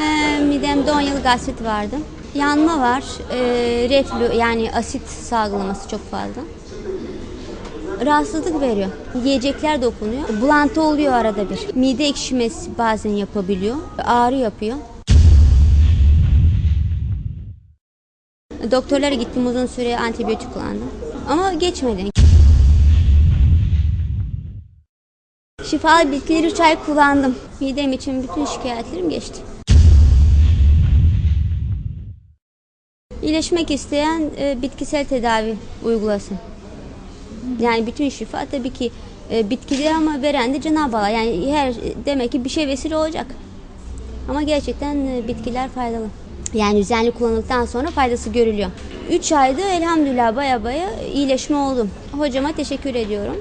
Ee, midemde 10 gastrit vardı. Yanma var, e, reflü yani asit salgılaması çok fazla. Rahatsızlık veriyor. Yiyecekler dokunuyor. Bulantı oluyor arada bir. Mide ekşimesi bazen yapabiliyor. Ağrı yapıyor. Doktorlara gittim uzun süre antibiyotik kullandım. Ama geçmedi. Şifalı bitkileri 3 ay kullandım. Midem için bütün şikayetlerim geçti. İyileşmek isteyen e, bitkisel tedavi uygulasın. Yani bütün şifa tabii ki e, bitkide ama veren de Cenab-ı Allah. Yani her demek ki bir şey vesile olacak. Ama gerçekten e, bitkiler faydalı. Yani düzenli kullanıldıktan sonra faydası görülüyor. 3 ayda elhamdülillah baya baya iyileşme oldum. Hocama teşekkür ediyorum.